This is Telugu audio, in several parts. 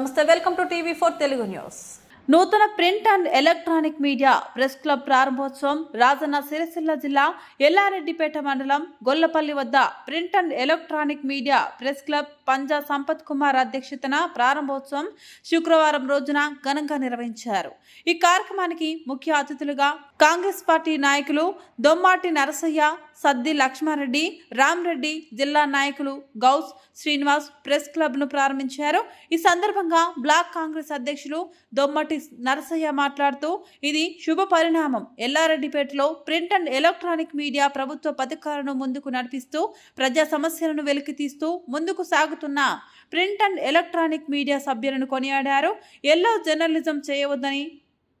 నమస్తే welcome to TV four Telugu news. నూతన print and electronic media press club ప్రారంభోత్సవం రాజన్న సిరిసిల్ల జిల్లా ఎల్లారెడ్డిపేట మండలం గొల్లపల్లి వద్ద print and electronic media press club Panja Sampath Kumar అధ్యక్షతన ప్రారంభోత్సవం శుక్రవారం రోజున ఘనంగా నిర్వహించారు. ఈ కార్యక్రమానికి ముఖ్య అతిథులుగా కాంగ్రెస్ పార్టీ నాయకులు దొమ్మాటి నరసయ్య సద్ది లక్ష్మారెడ్డి రామ్రెడ్డి జిల్లా నాయకులు గౌస్ శ్రీనివాస్ ప్రెస్ క్లబ్ను ప్రారంభించారు. ఈ సందర్భంగా బ్లాక్ కాంగ్రెస్ అధ్యక్షులు దొమ్మటి నరసయ్య మాట్లాడుతూ ఇది శుభ పరిణామం. ఎల్లారెడ్డిపేటలో ప్రింట్ అండ్ ఎలక్ట్రానిక్ మీడియా ప్రభుత్వ పథకాలను ముందుకు నడిపిస్తూ ప్రజా సమస్యలను వెలికితీస్తూ ముందుకు సాగుతున్న ప్రింట్ అండ్ ఎలక్ట్రానిక్ మీడియా సభ్యులను కొనియాడారు. ఎల్లో జర్నలిజం చేయవద్దని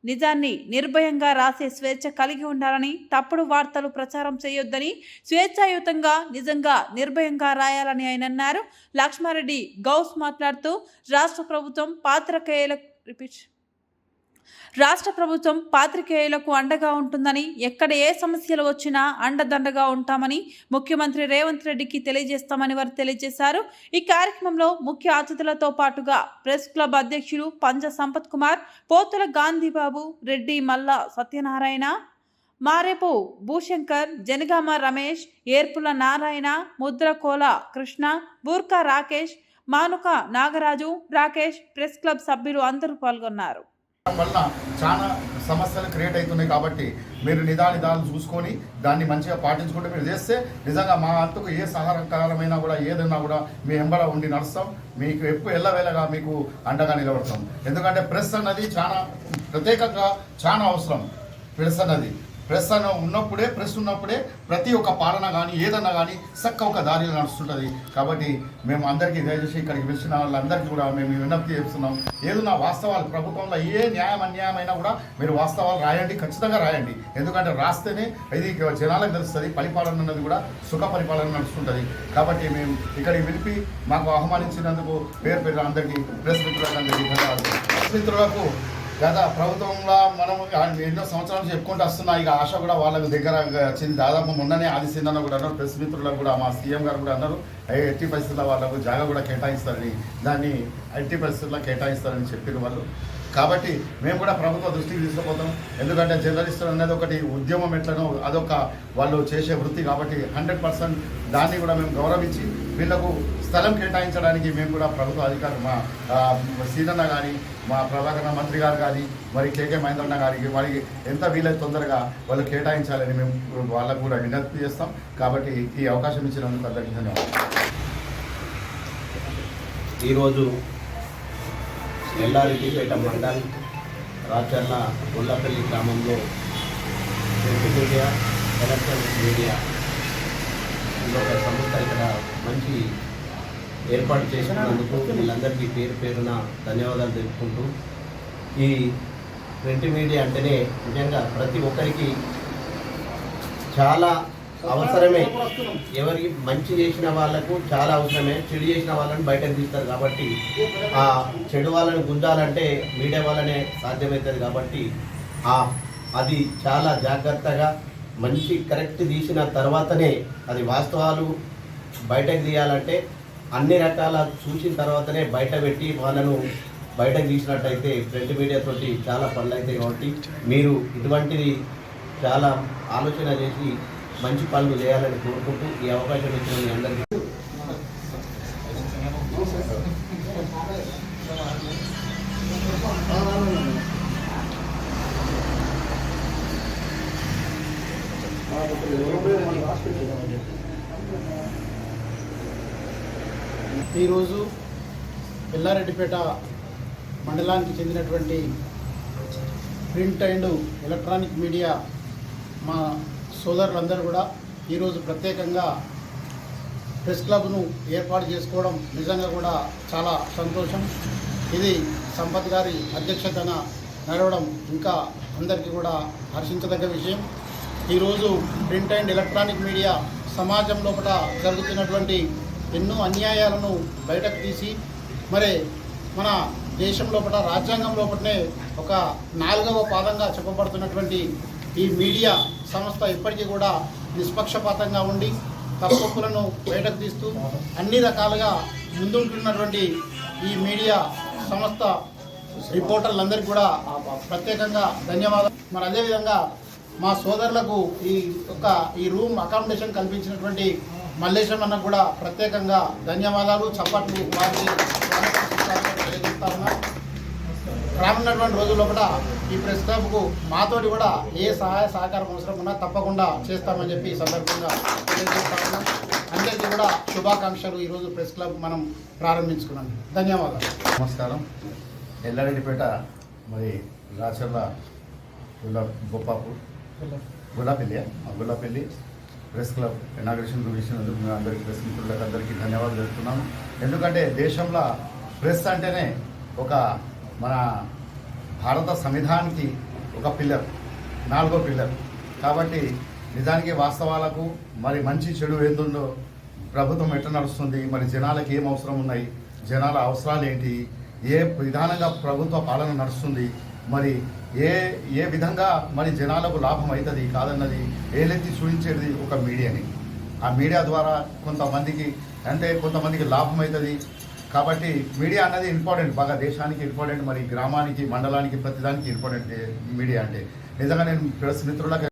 నిజాన్ని నిర్భయంగా రాసే స్వేచ్ఛ కలిగి ఉండాలని తప్పుడు వార్తలు ప్రచారం చేయొద్దని స్వేచ్ఛాయుతంగా నిజంగా నిర్భయంగా రాయాలని ఆయన అన్నారు. లక్ష్మారెడ్డి గౌస్ మాట్లాడుతూ రాష్ట్ర ప్రభుత్వం పాత్రికేయుల రిపీట్ రాష్ట్ర ప్రభుత్వం పాత్రికేయులకు అండగా ఉంటుందని ఎక్కడ ఏ సమస్యలు వచ్చినా అండదండగా ఉంటామని ముఖ్యమంత్రి రేవంత్ రెడ్డికి తెలియజేస్తామని వారు తెలియజేశారు. ఈ కార్యక్రమంలో ముఖ్య అతిథులతో పాటుగా ప్రెస్ క్లబ్ అధ్యక్షులు పంజ సంపత్ కుమార్ పోతుల గాంధీబాబు రెడ్డి మల్ల సత్యనారాయణ మారేపు భూశంకర్ జనగామ రమేష్ ఏర్పుల నారాయణ ముద్రకోల కృష్ణ బూర్కా రాకేష్ మానుక నాగరాజు రాకేష్ ప్రెస్ క్లబ్ సభ్యులు అందరూ పాల్గొన్నారు. వల్ల చాలా సమస్యలు క్రియేట్ అవుతున్నాయి కాబట్టి మీరు నిదానిదాలు చూసుకొని దాన్ని మంచిగా పాటించుకుంటే మీరు చేస్తే నిజంగా మా అంతకు ఏ సహకారమైనా కూడా ఏదైనా కూడా మీ ఎంబడ ఉండి నడుస్తాం. మీకు ఎప్పుడు ఎల్లవేళగా మీకు అండగా నిలబడతాం. ఎందుకంటే ప్రెస్ అన్నది చాలా ప్రత్యేకంగా చాలా అవసరం. ప్రెస్ అన్నది. ప్రెస్ అన్న ఉన్నప్పుడే ప్రెస్ ఉన్నప్పుడే ప్రతి ఒక్క పాలన కానీ ఏదన్నా కానీ చక్క ఒక దారిలో నడుస్తుంటుంది. కాబట్టి మేము అందరికీ దయచేసి ఇక్కడికి వచ్చిన వాళ్ళందరికీ కూడా మేము విన్నప్తి చేస్తున్నాం. ఏదన్నా వాస్తవాలు ప్రభుత్వంలో ఏ న్యాయం అన్యాయమైనా కూడా మీరు వాస్తవాలు రాయండి ఖచ్చితంగా రాయండి. ఎందుకంటే రాస్తేనే ఇది జనాలకు తెలుస్తుంది పరిపాలన అన్నది కూడా సుఖ పరిపాలన నడుస్తుంటుంది. కాబట్టి మేము ఇక్కడికి పిలిపి మాకు ఆహ్వానించినందుకు పేరు పేరు అందరికీ ప్రెస్ మిత్రులకు అందరికీ ధన్యవాదాలు. ప్రెస్ మిత్రులకు గత ప్రభుత్వంలో మనం ఎన్నో సంవత్సరాలు చెప్పుకుంటూ వస్తున్నా. ఇక ఆశ కూడా వాళ్ళకు దగ్గర వచ్చింది. దాదాపు మొన్ననే ఆదిసిందన్న కూడా అన్నారు. ప్రెస్ మిత్రులకు కూడా మా సీఎం గారు కూడా అన్నారు. ఎట్టి పరిస్థితుల్లో వాళ్ళకు జాగా కూడా కేటాయిస్తారని దాన్ని ఎట్టి పరిస్థితుల్లో కేటాయిస్తారని చెప్పిన వాళ్ళు. కాబట్టి మేము కూడా ప్రభుత్వ దృష్టికి తీసుకుపోతాం. ఎందుకంటే జర్నలిస్టులు అనేది ఒకటి ఉద్యమం ఎట్లనో అదొక వాళ్ళు చేసే వృత్తి కాబట్టి హండ్రెడ్ పర్సెంట్ దాన్ని కూడా మేము గౌరవించి వీళ్ళకు స్థలం కేటాయించడానికి మేము కూడా ప్రభుత్వ అధికారులు మా సీనన్న కానీ మా ప్రభాకరణ మంత్రి గారు కానీ మరి కేకే మహేంద్రన్న గారికి వారికి ఎంత వీలైతే తొందరగా వాళ్ళు కేటాయించాలని మేము వాళ్ళకు కూడా విజ్ఞప్తి చేస్తాం. కాబట్టి ఈ అవకాశం ఇచ్చినందుకు అందరికీ ధన్యవాదాలు. ఈరోజు ఎల్లారెడ్డిపేట మండల్ రాచర్ల గుల్లపల్లి గ్రామంలో ప్రింట్ మీడియా ఎలక్ట్రానిక్ మీడియా ఒక సంస్థ ఇక్కడ మంచి ఏర్పాటు చేసినందుకు వీళ్ళందరికీ పేరు పేరున ధన్యవాదాలు తెలుపుకుంటూ ఈ ప్రింట్ మీడియా అంటేనే నిజంగా ప్రతి ఒక్కరికి చాలా అవసరమే. ఎవరికి మంచి చేసిన వాళ్ళకు చాలా అవసరమే. చెడు చేసిన వాళ్ళని బయటకు తీస్తారు కాబట్టి ఆ చెడు వాళ్ళని గుంజాలంటే మీడియా వల్లనే సాధ్యమవుతుంది కాబట్టి ఆ అది చాలా జాగ్రత్తగా మంచి కరెక్ట్ తీసిన తర్వాతనే అది వాస్తవాలు బయటకు తీయాలంటే అన్ని రకాల చూసిన తర్వాతనే బయట పెట్టి వాళ్ళను బయటకు తీసినట్టయితే ప్రింట్ మీడియాతో చాలా పనులు అవుతాయి కాబట్టి మీరు ఇటువంటిది చాలా ఆలోచన చేసి మంచి పనులు చేయాలని కోరుకుంటూ ఈ అవకాశం ఇచ్చిన మీ అందరికీ. ఈరోజు ఎల్లారెడ్డిపేట మండలానికి చెందినటువంటి ప్రింట్ అండ్ ఎలక్ట్రానిక్ మీడియా మా సోదరులందరూ కూడా ఈరోజు ప్రత్యేకంగా ప్రెస్ క్లబ్ను ఏర్పాటు చేసుకోవడం నిజంగా కూడా చాలా సంతోషం. ఇది సంపత్ గారి అధ్యక్షతన నడవడం ఇంకా అందరికీ కూడా హర్షించదగ్గ విషయం. ఈరోజు ప్రింట్ అండ్ ఎలక్ట్రానిక్ మీడియా సమాజం లోపల జరుగుతున్నటువంటి ఎన్నో అన్యాయాలను బయటకు తీసి మరి మన దేశం లోపల రాజ్యాంగం లోపలనే ఒక నాలుగవ పాదంగా చెప్పబడుతున్నటువంటి ఈ మీడియా సంస్థ ఇప్పటికీ కూడా నిష్పక్షపాతంగా ఉండి తప్పులను బయటకు తీస్తూ అన్ని రకాలుగా ముందుంటున్నటువంటి ఈ మీడియా సంస్థ రిపోర్టర్లందరికీ కూడా ప్రత్యేకంగా ధన్యవాదాలు మరి అదేవిధంగా మా సోదరులకు ఈ యొక్క ఈ రూమ్ అకామిడేషన్ కల్పించినటువంటి మల్లేశం అన్న కూడా ప్రత్యేకంగా ధన్యవాదాలు చప్పట్లు వారికి తెలియజేస్తా రానున్నటువంటి రోజుల్లో కూడా ఈ ప్రెస్ క్లబ్కు మాతోటి కూడా ఏ సహాయ సహకారం అవసరం ఉన్నా తప్పకుండా చేస్తామని చెప్పి ఈ సందర్భంగా తెలియజేస్తా అందరికీ కూడా శుభాకాంక్షలు. ఈరోజు ప్రెస్ క్లబ్ మనం ప్రారంభించుకున్నాం. ధన్యవాదాలు. నమస్కారం. ఎల్లారెడ్డిపేట మరి రాచర్ల గుల్ల గొప్పాపూర్. గులాపల్లి ఆ ప్రెస్ క్లబ్ ఇనాగ్రేషన్ చూపించినందుకు మేము అందరికీ ప్రెస్ మిత్రులకు అందరికీ ధన్యవాదాలు తెలుపుతున్నాము ఎందుకంటే దేశంలో ప్రెస్ అంటేనే ఒక మన భారత సంవిధానానికి ఒక పిల్లర్ నాలుగో పిల్లర్. కాబట్టి నిజానికి వాస్తవాలకు మరి మంచి చెడు ఏందుందో ప్రభుత్వం ఎట్లా నడుస్తుంది? మరి జనాలకు ఏం అవసరం ఉన్నాయి? జనాల అవసరాలు ఏంటి? ఏ విధానంగా ప్రభుత్వ పాలన నడుస్తుంది? మరి ఏ ఏ విధంగా మరి జనాలకు లాభం అవుతుంది కాదన్నది ఏలెత్తి చూపించేది ఒక మీడియాని. ఆ మీడియా ద్వారా కొంతమందికి అంటే కొంతమందికి లాభం అవుతుంది కాబట్టి మీడియా అన్నది ఇంపార్టెంట్. బాగా దేశానికి ఇంపార్టెంట్ మరి గ్రామానికి మండలానికి ప్రతిదానికి ఇంపార్టెంట్ మీడియా అంటే. నిజంగా నేను ప్రెస్ మిత్రులకు